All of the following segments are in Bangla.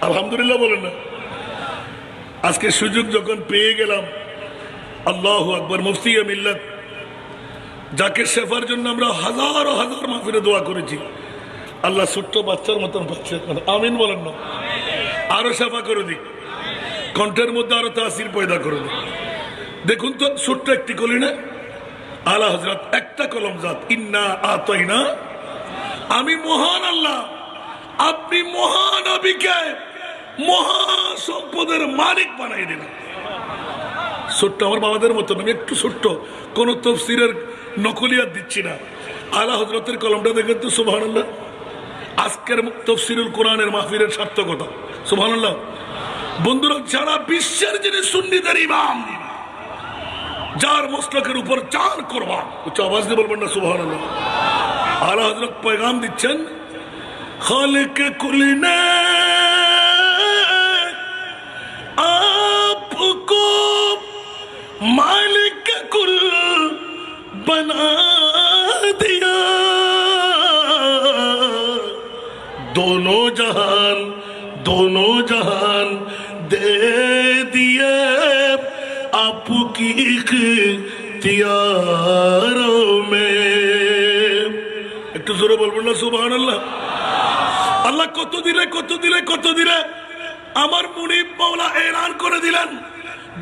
আলহামদুলিল্লাহ বলেন না। আজকে সুযোগ যখন পেয়ে গেলাম, আল্লাহ আকবর, মুফতি মিল্লাত, যাকে শেফার জন্য আমরা হাজারো হাজার মাফিরে দোয়া করেছি, আল্লাহ ছোট্ট বাচ্চার মতন বাচ্চা আমিন বলেন না। আরও সেবা করে দিক। কণ্ঠের মধ্যে আরও তাসির পয়দা করে দিক। দেখুন তো, ছোট্ট একটি কলি না? আলা হজরত একটা কলম জাত। ইন্না আতাইনা। আমি মহান আল্লাহ। আপনি মহান আবিকে মহা সম্পদের মালিক বানাই দিলাম। ছোট্ট আমার বাবাদের মতন, আমি একটু ছোট্ট, কোন তফসিরের নকলিয়াত দিচ্ছি না। আলা হজরতের কলমটা দেখেন তো সুবাহ আজকের তফসিরুল কোরআনের মাহফিরের সার্থকতা সুবাহ বন্ধুরা, যারা বিশ্বের যিনি সুন্নিদের ইমাম, যার মস্তকের উপর চার করবা উচ্চ আওয়াজ দিয়ে বলবেন না সুবাহ আলা হজরত পয়গাম দিচ্ছেন, খালিক কুলিনে मालिक कुल बना दिया दोनों जहान दोनों जहान दे दिए आपकी इख्तियारों में একটু জোরে বলবেন না সুবহান আল্লাহ আল্লাহ কত দিলে কত দিলে কত দিলে আমার মুনিব মাওলা এলান করে দিলেন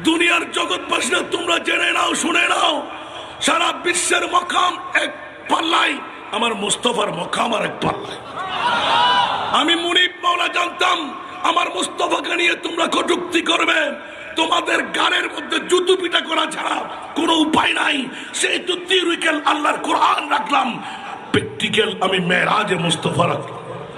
দুনিয়ার জগৎবাসীরা তোমরা জেনে নাও, শুনে নাও। সারা বিশ্বের মকাম এক পাল্লাই আমার মুস্তফার মকাম আর এক পাল্লাই আমি মুনিব মাওলা জানতাম, আমার মুস্তফাকে নিয়ে তোমরা কটুক্তি করবে। তোমাদের গানের মধ্যে জুতু পিটা করা ছাড়া কোনো উপায় নাই। সেই তো তিরুইকেল আল্লাহর কোরআন রাখলাম। প্র্যাকটিক্যাল আমি মেরাজে মুস্তফা রাখলাম।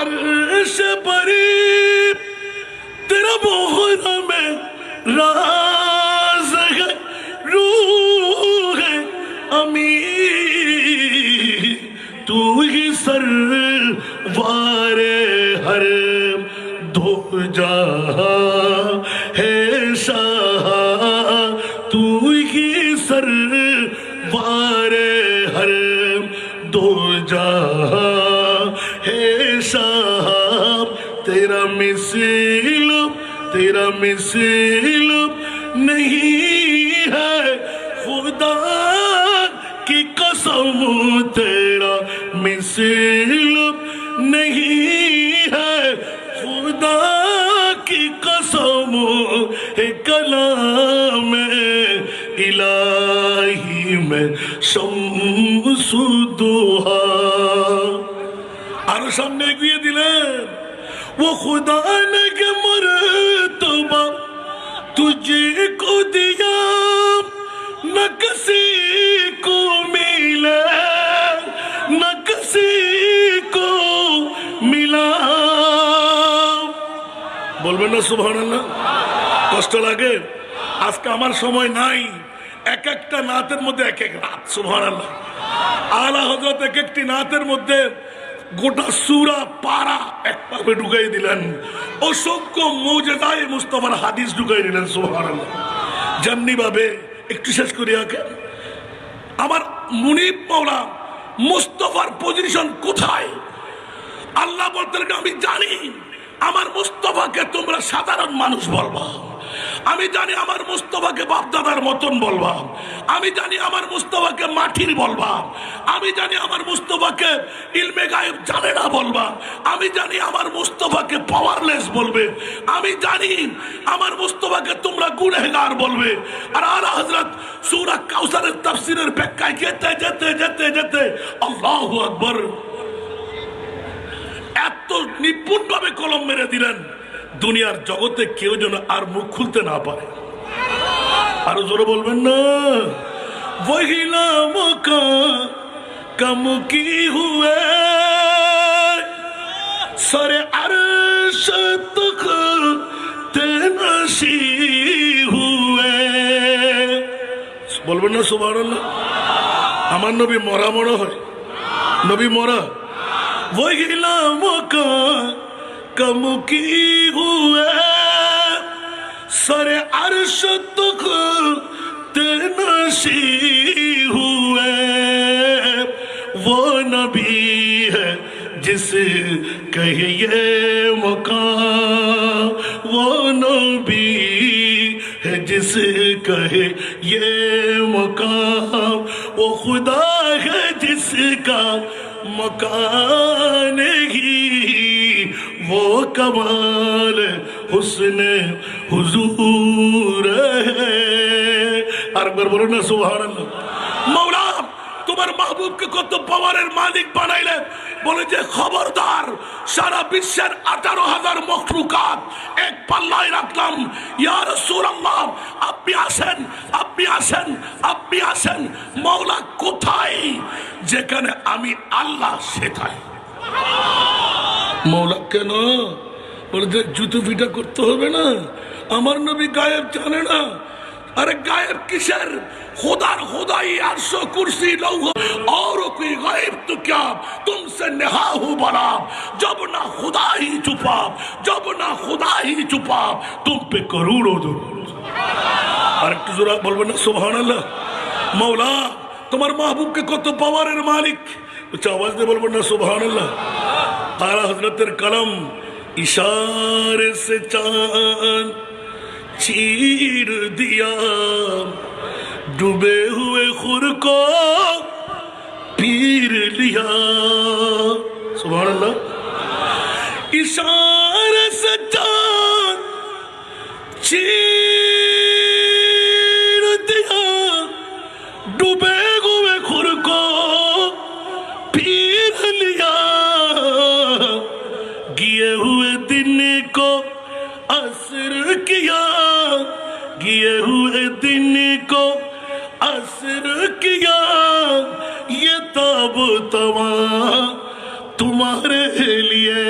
अर्श परी तेरा मोहरा में राज है रूह है अमी तू ही सर वारे हर धो जा है शाह तू ही सर वारे हर दो जा मिसिल तेरा मिसिल नहीं है खुदा की कसम तेरा मिसिल नहीं है खुदा की कसम है कलाम इलाही में शमसुदोहा আরো সামনে এগিয়ে দিলেন ও খুদা ने के मर्तबा तुझे को दिया न किसी को मिले न किसी को मिला বলবেন না সুবহানাল্লাহ কষ্ট লাগে আজকে আমার সময় নাই এক একটা নাতের মধ্যে এক এক রাত সুবহানাল্লাহ আলা হজরত এক একটি নাতের মধ্যে গোটা সুরা পারা এক পাবে ঢুকাই দিলেন। অসংখ্য মৌজাদায় মুস্তফার হাদিস ঢুকাই দিলেন, সুবহানাল্লাহ। যেমনি ভাবে একটু শেষ করি আগে। আমার মুনিব মৌলা মুস্তফার পজিশন কোথায়? আল্লাহ বলতেন, আমি জানি, আমার মুস্তফাকে তোমরা সাধারণ মানুষ বলবা। আমি জানি আমার মুস্তফাকে বাপদাদার মতন বলবা আমি জানি আমার মুস্তফাকে মাটির বলবা আমি জানি আমার মুস্তফাকে ইলমে গায়েব জানে না বলবা আমি জানি আমার মুস্তফাকে পাওয়ারলেস বলবে। আমি জানি আমার মুস্তফাকে তোমরা গুনেগার বলবে। আর আর হজরত সূরা কাউসারের তাফসীরের ব্যাখ্যায় যেতে যেতে যেতে যেতে আল্লাহু আকবার। এত নিপুণভাবে কলম মেরে দিলেন। দুনিয়ার জগতে কেউ যেন আর মুখ খুলতে না পারে। আরও জোরে বলবেন না? বহিলা হুয়ে? সরে আর বলবেন না সুবাহ আমার নবী মরা মরা হয়। নবী মরা। বহিলা کم کی ہوئے۔ سر عرش تک تنشی ہوئے۔ وہ نبی ہے جس کہیے مقام۔ وہ نبی ہے جس کہے یہ مقام۔ وہ خدا ہے جس کا مکان ہی কমাল হুসনে হুজুর আরেকবার বলো না সুহান মৌলা, তোমার মাহবুবকে কত পাওয়ারের মালিক বানাইলে? বলে যে, খবরদার, সারা বিশ্বের আঠারো হাজার মখলুকাত, এক পাল্লায় রাখলাম। ইয়ার সুরাল্লাহ আপনি আসেন আপনি আসেন আপনি আসেন। মৌলা কোথায়? যেখানে আমি আল্লাহ সেখানে। মৌলা কেন বলে যে জুতো ফিটা করতে হবে না আমার নবী গায়েব জানে না अरे गायब किसर खुदा खुदाई अर्श कुर्सी लौह और कोई गायब तो क्या तुमसे नेहा हूँ बना जब ना खुदा ही छुपा जब ना खुदा ही छुपा तुम पे करोड़ों दो আর একটু জোরা বলবেন না সুবহান আল্লাহ মৌলা তোমার মাহবুবকে কত পাওয়ারের মালিক উচ্চ আওয়াজ দিয়ে বলবেন না সুবহান আল্লাহ তারা হজরতের কলম ইশারে সে চাঁদ চির দিয়া ডুবে হুয়ে খুর কো পীর লিয়া। সুবহানাল্লাহ। ইশারে সে চির तुम्हारे लिए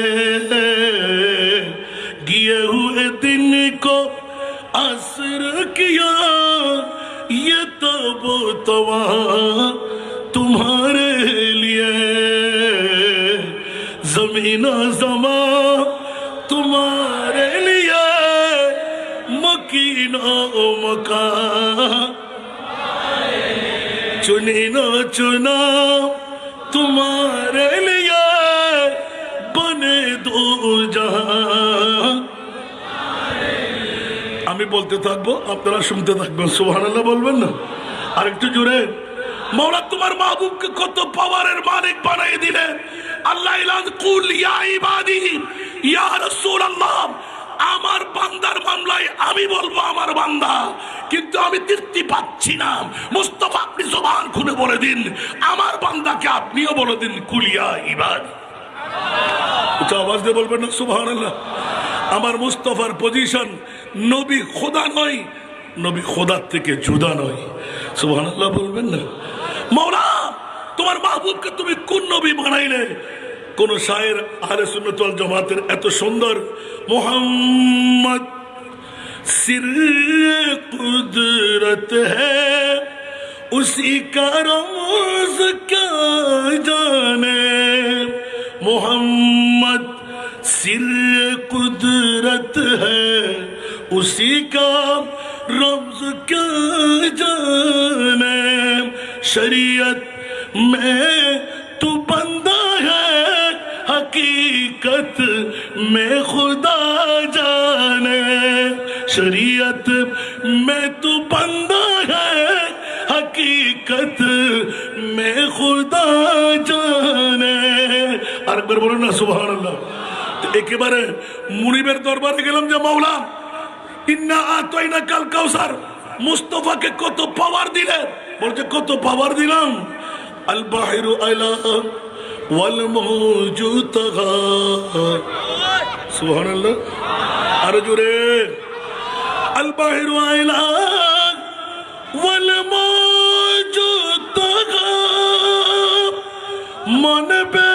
गिए हुए दिन को असर किया ये तब तवा तुम्हारे लिए जमीना जमा तुम्हारे लिए मकीनो मकान चुनी न चुना तुम्हारे लिए বলতে থাকব, আপনারা শুনতে থাকবেন সুহান বলবেন না? আরেকটু জোরে। মৌলা তোমার মাহবুবকে কত পাওয়ারের মালিক বানাই দিলেন। আল্লাহ কুল ইয়া ইবাদি, ইয়া রাসূলুল্লাহ, আমার বান্দার মামলায় আমি বলব আমার বান্দা, কিন্তু আমি তৃপ্তি পাচ্ছি না। মুস্তফা, আপনি জবান খুলে বলে দিন, আমার বান্দাকে আপনিও বলে দিন কুলিয়া ইবাদি। আওয়াজ দিয়ে বলবেন না, সুবহানাল্লাহ? আমার মুস্তফার পজিশন নবী খোদা নয়, নবী খোদার থেকে জুদা নয়। সুবাহ বলবেন না? মৌলা তোমার মাহবুবকে তুমি কোন নবী বানাইলে? কোন সায়ের আহারে সুন্নতল জমাতের এত সুন্দর মোহাম্মদ কুদরত হ্যাঁ কা জানে? মোহাম্মদ সির কুদরত হ্যাঁ اسی کا رمز کیا جانے شریعت میں تو بندہ ہے، حقیقت میں خدا جانے شریعت میں تو بندہ ہے، حقیقت میں خدا جانے۔ اور بولو نا، سبحان اللہ۔ ایک بار منیبের দরবারে গেলাম جا، مولا۔ মুস্তফাকে কত পাওয়ার দিলেন? বলছে, কত পাওয়ার দিলাম? আল বাহিরু ওয়াল আরও জোরে। আল বাহিরু মনে বে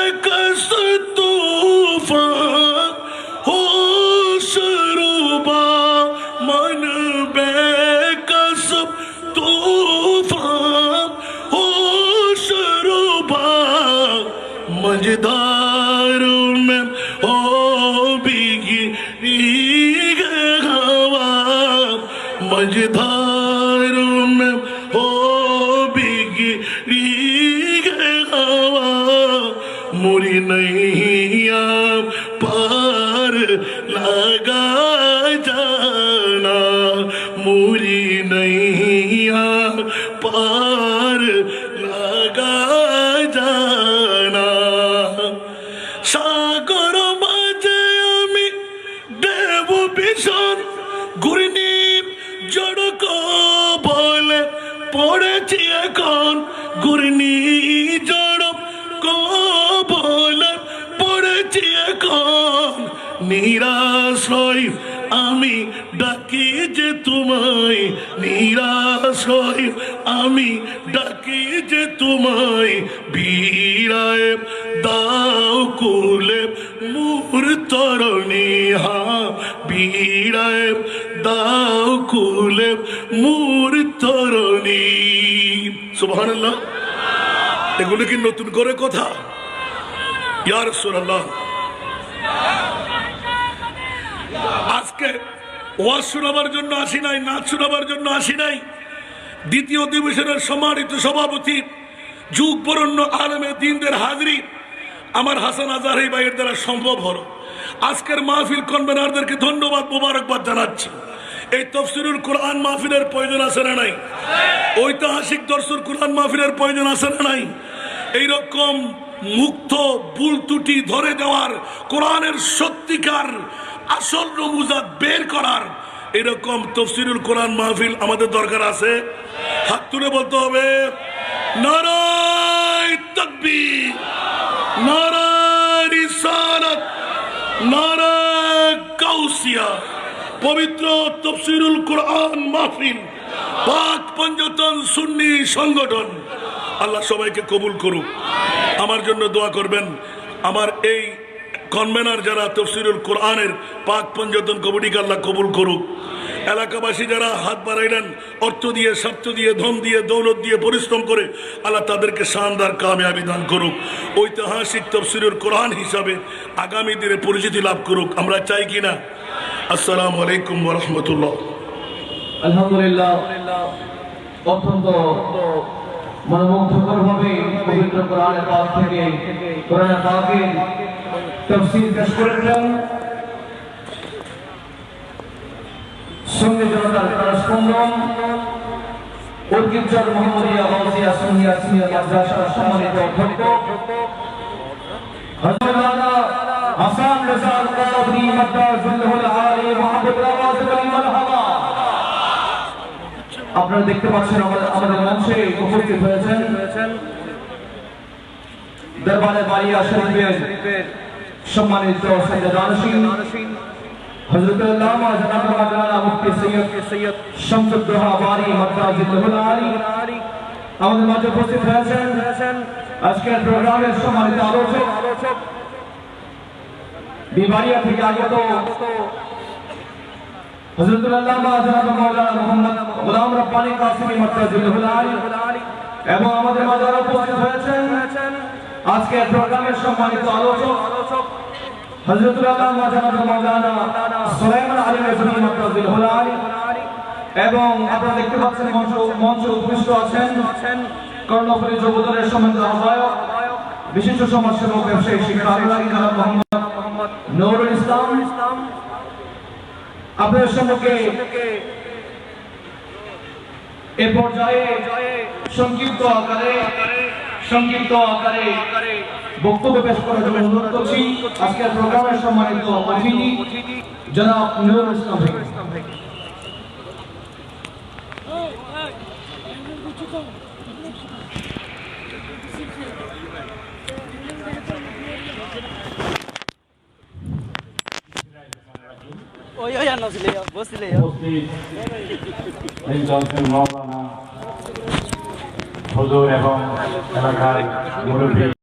मजदारों में हो बिगड़ी हवा मुरी नहीं आप पार लगा जाना मुरी नहीं आप पार लगा जाना सागरों নিরাশ্রয়, আমি ডাকি যে তোমায়। নিরাশ্রয়, আমি ডাকি যে তোমায়। বীরায়, দাও কুলে মুর তরণী, হা। বীরায়, দাও কুলে মুর তরণী। সুবহানাল্লাহ। এগুলো কি নতুন করে কথা? ইয়ার রাসূলুল্লাহ ওয়াজ শোনাবার জন্য আসি নাই, নাচ শোনাবার জন্য আসি নাই। দ্বিতীয় অধিবেশনের সম্মানিত সভাপতি যুগ বরণ্য আলমে দিনদের হাজরি আমার হাসান আজারি ভাইয়ের দ্বারা সম্ভব হলো। আজকের মাহফিল কনভেনারদেরকে ধন্যবাদ মোবারকবাদ জানাচ্ছি। এই তফসিরুল কোরআন মাহফিলের প্রয়োজন আছে না নাই? ঐতিহাসিক দর্শন কোরআন মাহফিলের প্রয়োজন আছে না নাই? এইরকম মুক্ত, ভুল ত্রুটি ধরে দেওয়ার কোরআনের সত্যিকার আসল নমুজা বের করার এরকম তফসিরুল কোরআন মাহফিল আমাদের দরকার আছে। হাত তুলে বলতে হবে কাউসিয়া, পবিত্র তফসিরুল কোরআন মাহফিল, পাক পঞ্জতন সুন্নি সংগঠন। আল্লাহ সবাইকে কবুল করুক। আমার জন্য দোয়া করবেন। আমার এই কনভেনার যারা তফসিরুল কোরআনের পাক পঞ্জতন কমিটিকে আল্লাহ কবুল করুক। এলাকাবাসী যারা হাত বাড়াইলেন অর্থ দিয়ে, স্বার্থ দিয়ে, ধন দিয়ে, দৌলত দিয়ে পরিশ্রম করে, আল্লাহ তাদেরকে শানদার কামিয়াবি দান করুক। ঐতিহাসিক তফসিরুল কোরআন হিসাবে আগামী দিনে পরিচিতি লাভ করুক। আমরা চাই কিনা আসসালামু আলাইকুম রহমতুল্লাহ। আলহামদুলিল্লাহ। অত্যন্ত মনোমুগ্ধকর ভাবে পবিত্র কোরআনের পাক থেকে কোরআনের পাকের তফসিল পেশ করেছেন সঙ্গে জনতার তারা স্পন্দন ঐতিহ্যর মোহাম্মদিয়া গাউসিয়া সুনিয়া সিনিয়র মাদ্রাসার সম্মানিত অধ্যক্ষ। হাসান রেজাল কাদরি মাদ্রাসাতুল আলী মুহাম্মদ রাওয়াজ মারহাবা। আপনারা দেখতে পাচ্ছেন আমাদের মঞ্চে উপস্থিত হয়েছেন। দরবারে বাড়িয়া শরীফের সম্মানিত সৈয়দ আনসিন হযরত আল্লামা জনাব মাওলানা মুফতি সৈয়দ সৈয়দ শামসুদ্দোহা বারি মাদ্রাসাতুল আলী আমাদের মাঝে উপস্থিত হয়েছেন আজকের প্রোগ্রামের সম্মানিত আলোচক আলোচক বিবাড়িয়া থেকে আগত হযরতুল আল্লামা জনাব মাওলানা মুহাম্মদ গোলাম রব্বানি কাসিমি মাদ্রাসাতুল আলী এবং আমাদের মাঝে আরও উপস্থিত হয়েছেন আজকের প্রোগ্রামের সম্মানিত আলোচক হযরতুল আল্লামা জনাব মাওলানা সুলাইমান আলী রাজভী মাদ্রাসাতুল আলী এবং আপনারা দেখতে পাচ্ছেন মঞ্চ, মঞ্চে উপবিষ্ট আছেন। কর্ণফুলী যুবদলের সম্মানিত আহ্বায়ক বিশিষ্ট সমাজসেবক, ব্যবসায়ী, শিক্ষা আনুরাগী জনাব মোহাম্মদ নুরুল ইসলাম। আপনাদের সম্মুখে এ পর্যায়ে সংক্ষিপ্ত আকারে সংক্ষিপ্ত আকারে বক্তব্য পেশ করার জন্য অনুরোধ করছি আজকের প্রোগ্রামের সম্মানিত অতিথি জনাব নুরুল ইসলাম ভাই। ওই ওই হুজুর এবং এলাকার মুরব্বী।